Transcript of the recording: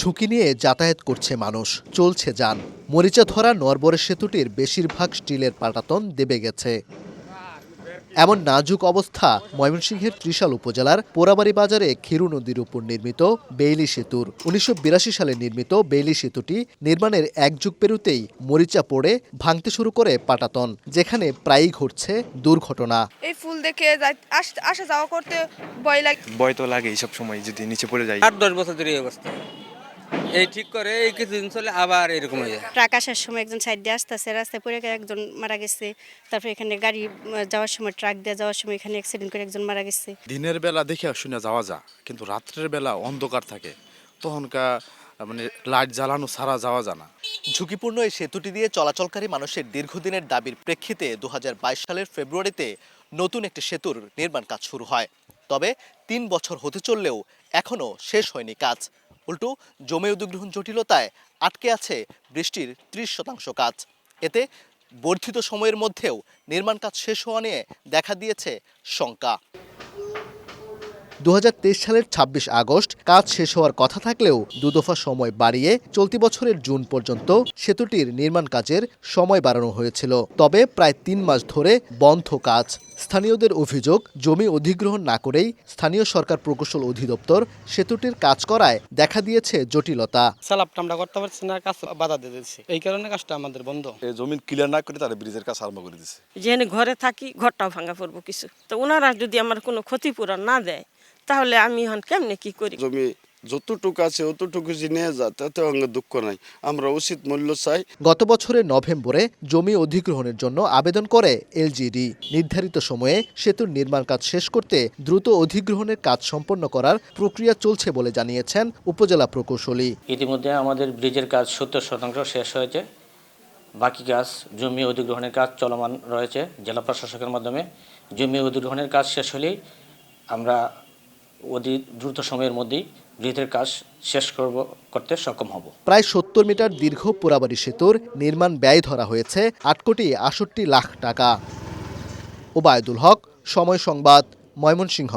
ঝুঁকি নিয়ে যাতায়াত করছে মানুষ। চলছে যান। মরিচা ধরা নরবরে সেতুটির বেশিরভাগ স্টিলের পাটাতন দেবে গেছে। এমন নাজুক অবস্থা ময়মনসিংহের ত্রিশাল উপজেলার পোড়াবাড়ি বাজারে ক্ষীরু নদীর উপর নির্মিত বেইলি সেতুর। উনিশশো বিরাশি সালে নির্মিত বেইলি সেতুটি নির্মাণের এক যুগ পেরুতেই মরিচা পড়ে ভাঙতে শুরু করে পাটাতন যেখানে প্রায়ই ঘটছে দুর্ঘটনা। এই ফুল দেখে আসা যাওয়া করতে ভয় লাগে। ভয় তো লাগে সব সময় যদি নিচে পড়ে যায় আট দশ বছর ধরে এই অবস্থা। এই ঠিক করে এই কিছুদিন চলে আবার এরকম হয়ে যায়। ট্রাক আসার সময় একজন সাইড দিয়ে আসতেছে রাস্তায় পড়ে গিয়ে একজন মারা গেছে। তারপরে এখানে গাড়ি যাওয়ার সময় ট্রাক দিয়ে যাওয়ার সময় এখানে অ্যাক্সিডেন্ট করে একজন মারা গেছে। দিনের বেলা দেখে শুনে যাওয়া যা কিন্তু রাত্রের বেলা অন্ধকার থাকে। তখনকার মানে লাইট জ্বালানো ছাড়া যাওয়া যায় না। ঝুঁকিপূর্ণ এই সেতুটি দিয়ে চলাচলকারী মানুষের দীর্ঘদিনের দাবির প্রেক্ষিতে দু হাজার বাইশ সালের ফেব্রুয়ারিতে নতুন একটি সেতুর নির্মাণ কাজ শুরু হয়। তবে তিন বছর হতে চললেও এখনও শেষ হয়নি কাজ। উল্টো জমি অধিগ্রহণ জটিলতায় আটকে আছে বৃষ্টির ত্রিশ শতাংশ কাজ। এতে বর্ধিত সময়ের মধ্যেও নির্মাণ কাজ শেষ হওয়া নিয়ে দেখা দিয়েছে শঙ্কা। দু হাজার তেইশ সালের ২৬ আগস্ট কাজ শেষ হওয়ার কথা থাকলেও দুদফা সময় বাড়িয়ে চলতি বছরের জুন পর্যন্ত সেতুটির নির্মাণ কাজের সময় বাড়ানো হয়েছিল। তবে প্রায় তিন মাস ধরে বন্ধ কাজ। স্থানীয়দের অভিযোগ জমি অধিগ্রহণ না করেই স্থানীয় সরকার প্রকৌশল অধিদপ্তর সেতুটির কাজ করায় দেখা দিয়েছে জটিলতা। সালাপটা আমরা করতে পারছি না কাজ বাধা দিয়ে দিচ্ছি এই কারণে কাজটা আমাদের বন্ধ। এই জমিন ক্লিয়ার না করে তারা ব্রিজের কাজ আরম্ভ করে দিচ্ছে যেখানে ঘরে থাকি ঘরটাও ভাঙা পড়ব কিছু। তো ওনারা যদি আমার কোনো ক্ষতিপূরণ না দেয় তাহলে আমি এখন কেমনে কি করি? জমি যতটুকু আছে অতটুকু নিয়ে যায় তাতে অঙ্গে দুঃখ নাই। আমরা উচিত মূল্য চাই। গত বছরের নভেম্বরে জমি অধিগ্রহণের জন্য আবেদন করে এলজিডি। নির্ধারিত সময়ে সেতুর নির্মাণ কাজ শেষ করতে দ্রুত অধিগ্রহণের কাজ সম্পন্ন করার প্রক্রিয়া চলছে বলে জানিয়েছেন উপজেলা প্রকৌশলী। ইতিমধ্যে আমাদের ব্রিজের কাজ সত্তর শতাংশ শেষ হয়েছে। বাকি কাজ জমি অধিগ্রহণের কাজ চলমান রয়েছে। জেলা প্রশাসকের মাধ্যমে জমি অধিগ্রহণের কাজ শেষ হলেই আমরা অতি দ্রুত সময়ের মধ্যেই ব্রিজের কাজ শেষ করব, করতে সক্ষম হব। প্রায় সত্তর মিটার দীর্ঘ পোড়াবাড়ি সেতুর নির্মাণ ব্যয় ধরা হয়েছে আট কোটি আষট্টি লাখ টাকা। ওবায়দুল হক, সময় সংবাদ, ময়মনসিংহ।